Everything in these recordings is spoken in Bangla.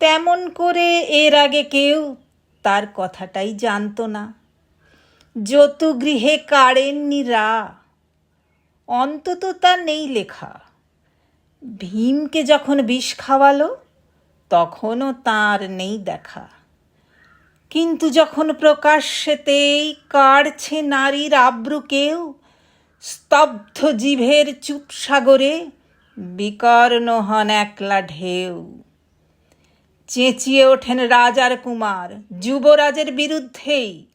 তেমন করে এর আগে কেউ তার কথাটাই জানতো না। যতুগৃহে কাড়েননি রা, অন্তত তা নেই লেখা। ভীমকে যখন বিষ খাওয়ালো, তখনও তার নেই দেখা। কিন্তু যখন প্রকাশ্যেতেই কাড়ছে নারীর আব্রু কেউ, স্তব্ধ জিভের চুপ সাগরে বিকর্ণ হন একলা ঢেউ। চেঁচিয়ে ওঠেন রাজার কুমার যুবরাজের বিরুদ্ধেই।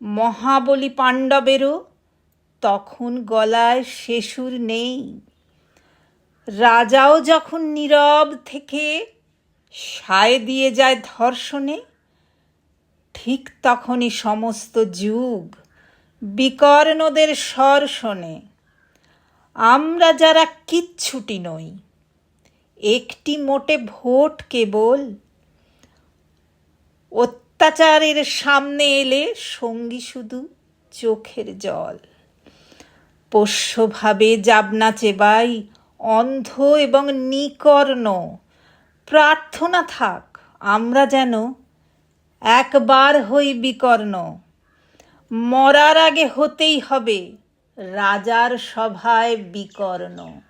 মহাবলী পাণ্ডবেরও তখন গলায় শেষুর নেই। রাজাও যখন নীরব থেকে সায় দিয়ে যায় ধর্ষণে, ঠিক তখনই সমস্ত যুগ বিকর্ণদের স্বর শোনে আমরা যারা কিচ্ছুটি নই একটি মোটে ভোট কেবল। অত্যাচারের সামনে এলে সঙ্গী শুধু চোখের জল। পোষ্যভাবে যাবনা চেবাই, অন্ধ এবং নিকর্ণ। প্রার্থনা থাক, আমরা যেন একবার হই বিকর্ণ। মরার আগে হতেই হবে, রাজার সভায় বিকর্ণ।